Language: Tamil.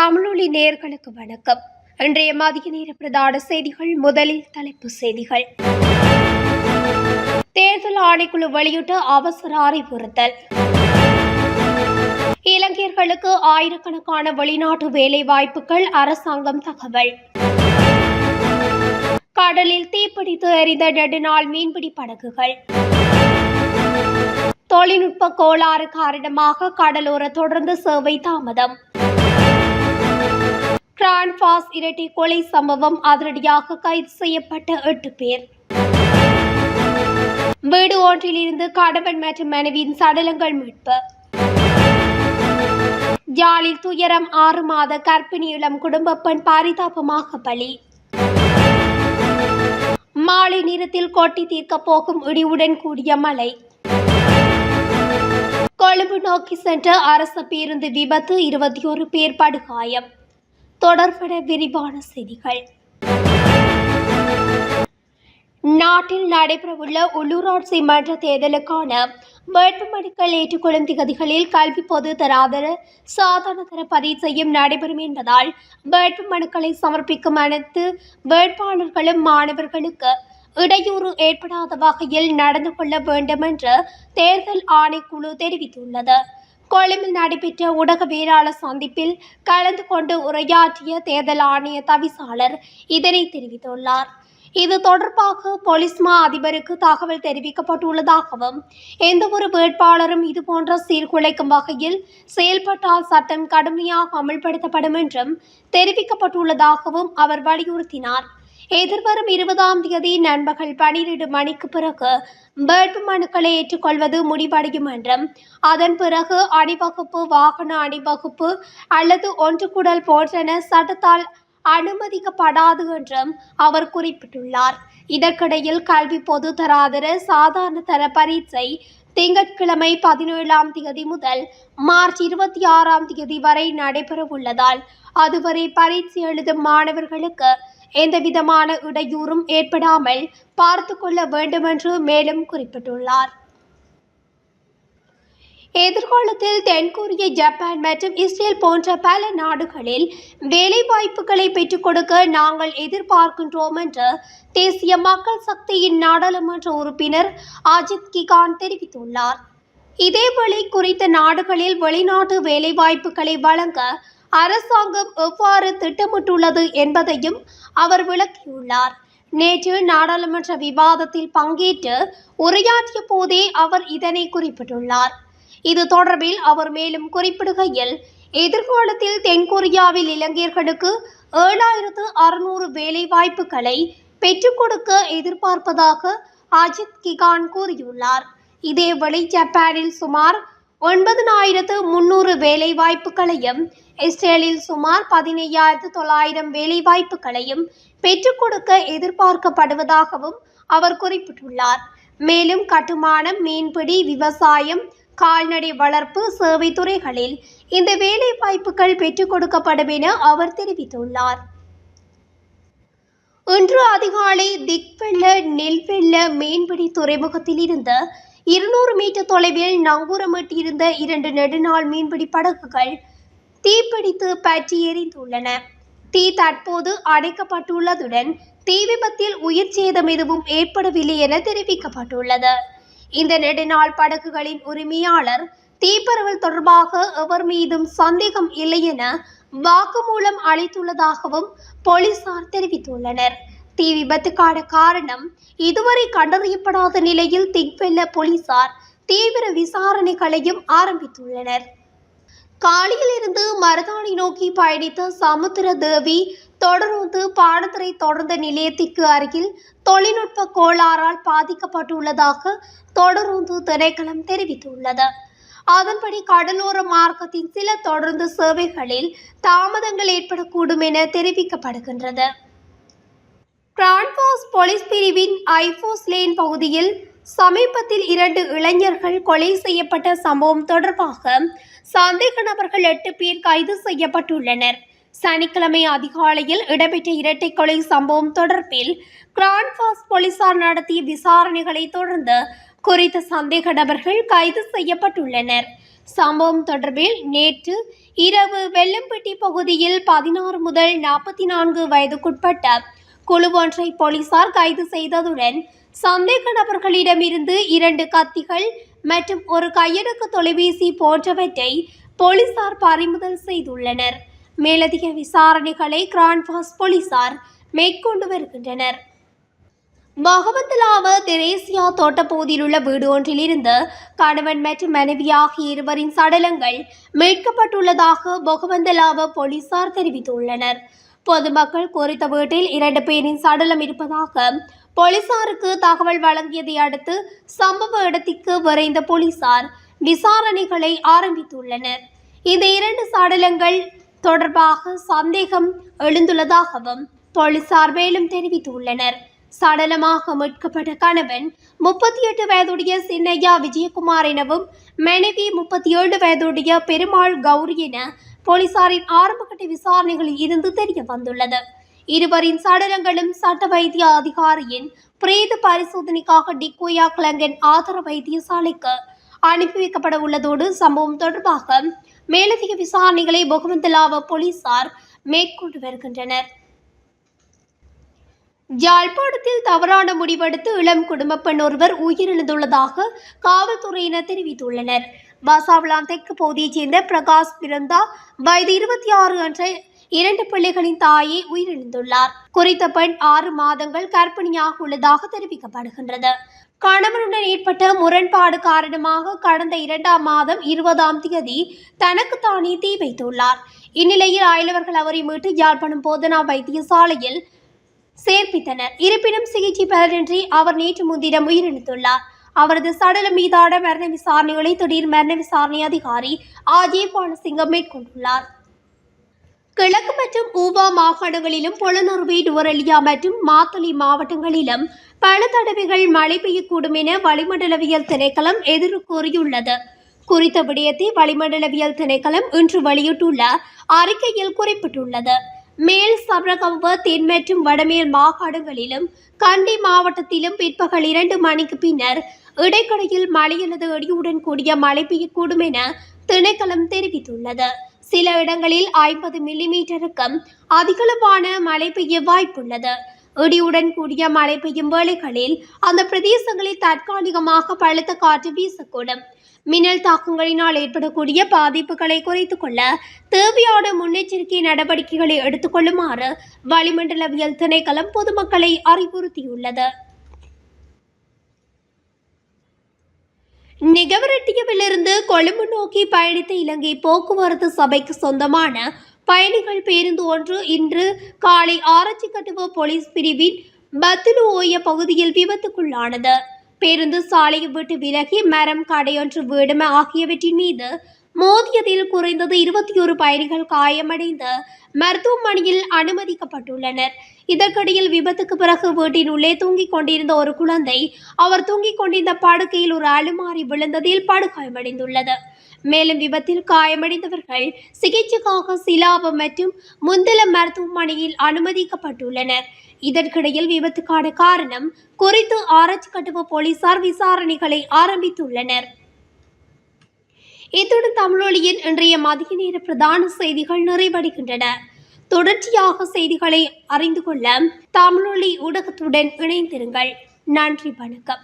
தமிழொலி நேர்களுக்கு வணக்கம். இன்றைய மதிய நேர பிரதான செய்திகள் முதலில் தலைப்பு செய்திகள். தேர்தல் ஆணைக்குழு வெளியிட்ட அவசர அறிவுறுத்தல். இலங்கையர்களுக்கு ஆயிரக்கணக்கான வெளிநாட்டு வேலை வாய்ப்புகள் அரசாங்கம் தகவல். கடலில் தீப்பிடித்து எரிந்த நெடுநாள் மீன்பிடி படகுகள். தொழில்நுட்ப கோளாறு காரணமாக கடலோர தொடர்ந்து சேவை தாமதம். கிராண்ட்பாஸ் இரட்டை கொலை சம்பவம் அதிரடியாக கைது செய்யப்பட்ட எட்டு பேர். வீடு ஒன்றிலிருந்து கணவன் மற்றும் மனைவியின் சடலங்கள் மீட்பு. யாழில் துயரம் ஆறு மாத கர்ப்பிணி இளம் குடும்ப பெண் பாரிதாபமாக பலி. மாலை நேரத்தில் கொட்டி தீர்க்கப் போகும் இடியுடன் கூடிய மழை. கொழும்பு நோக்கி சென்ற அரசு பேருந்து விபத்து இருபத்தி ஒரு பேர் படுகாயம். தொடர்பட விரிவான செய்திகள். நாட்டில் நடைபெறவுள்ள உள்ளூராட்சி மன்ற தேர்தலுக்கான வேட்புமனுக்கள் ஏற்றுக்கொள்ளும் திகதிகளில் கல்வி பொது தராதர சாதாரண தர பரீட்சையும் நடைபெறும் என்பதால் வேட்புமனுக்களை சமர்ப்பிக்கும் அனைத்து வேட்பாளர்களும் மாணவர்களுக்கு இடையூறு ஏற்படாத வகையில் நடந்து கொள்ள வேண்டும் என்று தேர்தல் ஆணைக்குழு தெரிவித்துள்ளது. கொழும்பில் நடைபெற்ற ஊடகவியலாளர் சந்திப்பில் கலந்து கொண்டு உரையாற்றிய தேர்தல் ஆணைய தவிசாளர் இதனை தெரிவித்துள்ளார். இது தொடர்பாக போலீஸ் மா அதிபருக்கு தகவல் தெரிவிக்கப்பட்டுள்ளதாகவும் எந்த ஒரு வேட்பாளரும் இதுபோன்ற சீர்குலைக்கும் வகையில் செயல்பட்டால் சட்டம் கடுமையாக அமல்படுத்தப்படும் என்றும் தெரிவிக்கப்பட்டுள்ளதாகவும் அவர் வலியுறுத்தினார். எதிர்வரும் இருபதாம் தேதி நண்பகல் பனிரெண்டு மணிக்கு பிறகு வேட்பு மனுக்களை ஏற்றுக்கொள்வது முடிவடையும் என்றும் அதன் பிறகு அணிவகுப்பு வாகன அணிவகுப்பு அல்லது ஒன்று குடல் போன்றன சட்டத்தால் அனுமதிக்கப்படாது என்றும் அவர் குறிப்பிட்டுள்ளார். இதற்கிடையில் கல்வி பொது தராதர சாதாரண தர பரீட்சை திங்கட்கிழமை பதினேழாம் தேதி முதல் மார்ச் இருபத்தி ஆறாம் தேதி வரை நடைபெற உள்ளதால் அதுவரை பரீட்சை எழுதும் மாணவர்களுக்கு எந்தவிதமான இடையூறும் ஏற்படாமல் பார்த்து கொள்ள வேண்டுமென்று மேலும் குறிப்பிட்டுள்ளார். எதிர்காலத்தில் தென்கொரிய ஜப்பான் மற்றும் இஸ்ரேல் போன்ற பல நாடுகளில் வேலைவாய்ப்புகளை பெற்றுக் கொடுக்க நாங்கள் எதிர்பார்க்கின்றோம் என்று தேசிய மக்கள் சக்தியின் நாடாளுமன்ற உறுப்பினர் அஜித் கிகான் தெரிவித்துள்ளார். இதேவேளை குறித்த நாடுகளில் வெளிநாட்டு வேலைவாய்ப்புகளை வழங்க அரசாங்கம் எவ்வாறு திட்டமிட்டுள்ளது என்பதையும் அவர் விளக்கியுள்ளார். நேற்று நாடாளுமன்ற விவாதத்தில் பங்கேற்று உரையாற்றிய போதே அவர் இதனை குறிப்பிட்டுள்ளார். இது தொடர்பில் அவர் மேலும் குறிப்பிடுகையில் எதிர்காலத்தில் தென்கொரியாவில் இலங்கையர்களுக்கு ஏழாயிரத்து அறுநூறு வேலை வாய்ப்புகளை பெற்றுக் கொடுக்க எதிர்பார்ப்பதாக அஜித் கிகான் கூறியுள்ளார். இதேவேளை ஜப்பானில் சுமார் ஒன்பதனாயிரத்து முன்னூறு வேலைவாய்ப்புகளையும் இஸ்ரேலில் சுமார் பதினையாயிரத்து தொள்ளாயிரம் வேலைவாய்ப்புகளையும் பெற்றுக் கொடுக்க எதிர்பார்க்கப்படுவதாகவும் அவர் குறிப்பிட்டுள்ளார். மேலும் கட்டுமானம் மீன்பிடி விவசாயம் கால்நடை வளர்ப்பு சேவை துறைகளில் இந்த வேலை வாய்ப்புகள் பெற்றுக் கொடுக்கப்படும் என அவர் தெரிவித்துள்ளார். இன்று அதிகாலை திக்வெள்ள நெல்வெள்ள மீன்பிடி துறைமுகத்தில் இருந்த இருநூறு மீட்டர் தொலைவில் நங்கூரமிட்டிருந்த இரண்டு நெடுநாள் மீன்பிடி படகுகள் தீப்பிடித்து பற்றி எரிந்துள்ளன. தீ தற்போது அடைக்கப்பட்டுள்ளதுடன் தீ விபத்தில் உயிர் சேதம் எதுவும் ஏற்படவில்லை என தெரிவிக்கப்பட்டுள்ளது. இந்த நெடுநாள் படகுகளின் உரிமையாளர் தீப்பரவல் தொடர்பாக எவர் மீதும் சந்தேகம் இல்லை என வாக்குமூலம் அளித்துள்ளதாகவும் போலீசார் தெரிவித்துள்ளனர். தீ விபத்துக்கான காரணம் இதுவரை கண்டறியப்படாத நிலையில் திக்வெல்ல போலீசார் தீவிர விசாரணைகளையும் ஆரம்பித்துள்ளனர். காலியிலிருந்து மருதாணி நோக்கி பயணித்த சமுத்திர தேவி தொடர்ந்து பாடத்துறை தொடர்ந்த நிலையத்திற்கு அருகில் தொழில்நுட்ப கோளாறால் பாதிக்கப்பட்டுள்ளதாக தொடர்ந்து திணைக்களம் தெரிவித்துள்ளது. அதன்படி கடலோர மார்க்கத்தின் சில தொடர்ந்து சேவைகளில் தாமதங்கள் ஏற்படக்கூடும் என தெரிவிக்கப்படுகின்றது. கிராண்ட்வாஸ் போலீஸ் பிரிவின் ஐபோஸ் லேன் பகுதியில் சமீபத்தில் இரண்டு இளைஞர்கள் கொலை செய்யப்பட்ட சம்பவம் தொடர்பாக சந்தேக நபர்கள் எட்டு பேர் கைது செய்யப்பட்டுள்ளனர். சனிக்கிழமை அதிகாலையில் இடம்பெற்ற இரட்டை கொலை சம்பவம் தொடர்பில் கிரான்பாஸ் போலீசார் நடத்திய விசாரணைகளை தொடர்ந்து குறித்த சந்தேக நபர்கள் கைது செய்யப்பட்டுள்ளனர். சம்பவம் தொடர்பில் நேற்று இரவு வெள்ளம்பட்டி பகுதியில் பதினாறு முதல் நாற்பத்தி நான்கு வயதுக்குட்பட்ட குழு ஒன்றை போலீசார் கைது செய்ததுடன் சந்தேக நபர்களிடமிருந்து இரண்டு கத்திகள் மற்றும் ஒரு கையடக்கு தொலைபேசி போன்றவற்றை போலீசார் பறிமுதல் செய்துள்ளனர். மேலதிக விசாரணைகளை கிராண்ட்பாஸ் போலீசார் மேற்கொண்டு வருகின்றனர். பகவந்தலாவ தெரேசியா தோட்டப்பகுதியில் உள்ள வீடு ஒன்றிலிருந்து கணவன் மற்றும் மனைவி ஆகிய இருவரின் சடலங்கள் மீட்கப்பட்டுள்ளதாக பகவந்தலாவ போலீசார் தெரிவித்துள்ளனர். பொதுமக்கள் குறித்த வீட்டில் இரண்டு பேரின் சடலம் இருப்பதாக போலீசாருக்கு தகவல் வழங்கியதை அடுத்து சம்பவ இடத்திற்கு விரைந்த போலீசார் விசாரணைகளை ஆரம்பித்துள்ளனர். இந்த இரண்டு சடலங்கள் தொடர்பாக சந்தேகம் எழுந்துள்ளதாகவும் போலீசார் மேலும் தெரிவித்துள்ளனர். சடலமாக மீட்கப்பட்ட கணவன் முப்பத்தி எட்டு வயதுடைய சின்னையா விஜயகுமார் எனவும் மனைவி முப்பத்தி ஏழு வயதுடைய பெருமாள் கௌரி என போலீசாரின் ஆரம்பகட்ட விசாரணைகளில் இருந்து தெரிய வந்துள்ளது. இருவரின் சடலங்களும் சட்ட வைத்திய அதிகாரியின் பிரேத பரிசோதனைக்காக டிக்கோயா கிளங்கன் ஆதார வைத்தியசாலைக்கு அனுப்பி வைக்கப்பட உள்ளதோடு சம்பவம் தொடர்பாக மேலதிக விசாரணைகளை பொகவந்தலாவ போலீசார் மேற்கொண்டு வருகின்றனர். யாழ்ப்பாணத்தில் தவறான முடிவெடுத்து இளம் குடும்ப பெண் ஒருவர் உயிரிழந்துள்ளதாக காவல்துறையினர் தெரிவித்துள்ளனர். பாசாவளாம் தெற்கு பகுதியைச் சேர்ந்த பிரகாஷ் பிறந்தா. வயது இருபத்தி ஆறு அன்று இரண்டு பிள்ளைகளின் தாயை உயிரிழந்துள்ளார். குறித்த பெண் ஆறு மாதங்கள் கர்ப்பிணியாக உள்ளதாக தெரிவிக்கப்படுகின்றது. கணவனுடன் ஏற்பட்ட முரண்பாடு காரணமாக கடந்த இரண்டாம் மாதம் இருபதாம் தேதி தனக்குத்தானே தீ வைத்துள்ளார். இந்நிலையில் அயலவர்கள் அவரை மீட்டு யாழ்ப்பாணம் போதனா வைத்தியசாலையில் சேர்ப்பித்தனர். இருப்பினும் சிகிச்சை பலனின்றி அவர் நேற்று முன்தினம் உயிரிழந்துள்ளார். அவரது சடலம் மீதான மரண விசாரணைகளை திடீர் மரண விசாரணை அதிகாரி அஜய் பாலசிங்கம் மேற்கொண்டுள்ளார். கிழக்கு மற்றும் ஊவா மாகாணங்களிலும் பொலனறுவை டுவரெலியா மற்றும் மாத்தளி மாவட்டங்களிலும் பல தடவைகள் மழை பெய்யக்கூடும் என வளிமண்டலவியல் திணைக்களம் எதிர்வு கூறியுள்ளது. குறித்த விடயத்தை வளிமண்டலவியல் திணைக்களம் இன்று வெளியிட்டுள்ள அறிக்கையில் குறிப்பிட்டுள்ளது. மேல் சமரகம்ப தென் மற்றும் வடமேல் மாகாணங்களிலும் கண்டி மாவட்டத்திலும் பிற்பகல் இரண்டு மணிக்கு பின்னர் இடைக்கடையில் மழை அல்லது இடியுடன் கூடிய மழை பெய்யக்கூடும் என திணைக்களம் தெரிவித்துள்ளது. சில இடங்களில் ஐம்பது மில்லிமீட்டருக்கும் அதிகளவான மழை பெய்ய வாய்ப்புள்ளது. இடியுடன் கூடிய மழை பெய்யும் வேளைகளில் அந்த பிரதேசங்களில் தற்காலிகமாக பழுத்த காற்று வீசக்கூடும். மின்னல் தாக்கங்களினால் ஏற்படக்கூடிய பாதிப்புகளை குறைத்து கொள்ள தேவையான முன்னெச்சரிக்கை நடவடிக்கைகளை எடுத்துக்கொள்ளுமாறு வளிமண்டலவியல் திணைக்களம் பொதுமக்களை அறிவுறுத்தியுள்ளது. நிகவரட்டியவிலிருந்து கொழும்பு நோக்கி பயணித்த இலங்கை போக்குவரத்து சபைக்கு சொந்தமான பயணிகள் பேருந்து ஒன்று இன்று காலை ஆரச்சிக்கட்டுவ போலீஸ் பிரிவின் பத்துலு ஓய பகுதியில் விபத்துக்குள்ளானது. பேருந்து சாலையை விட்டு விலகி மரம் கடையொன்று வீடும ஆகியவற்றின் மீது மோதியதில் குறைந்தது இருபத்தி ஒரு பயணிகள் காயமடைந்து மருத்துவமனையில் அனுமதிக்கப்பட்டுள்ளனர். இதற்கிடையில் விபத்துக்கு பிறகு வீட்டின் உள்ளே தூங்கிக் கொண்டிருந்த ஒரு குழந்தை அவர் தூங்கிக் கொண்டிருந்த படுக்கையில் ஒரு அலுமாறி விழுந்ததில் படுகாயமடைந்துள்ளது. மேலும் விபத்தில் காயமடைந்தவர்கள் சிகிச்சைக்காக சிலாபம் மற்றும் முந்தல மருத்துவமனையில் அனுமதிக்கப்பட்டுள்ளனர். இதற்கிடையில் விபத்துக்கான காரணம் குறித்து ஆராய்ச்சி கட்டுவ போலீசார் விசாரணைகளை ஆரம்பித்துள்ளனர். இத்துடன் தமிழொலியின் இன்றைய மதிய நேர பிரதான செய்திகள் நிறைவடைகின்றன. தொடர்ச்சியாக செய்திகளை அறிந்து கொள்ள தமிழொலி ஊடகத்துடன் இணைந்திருங்கள். நன்றி வணக்கம்.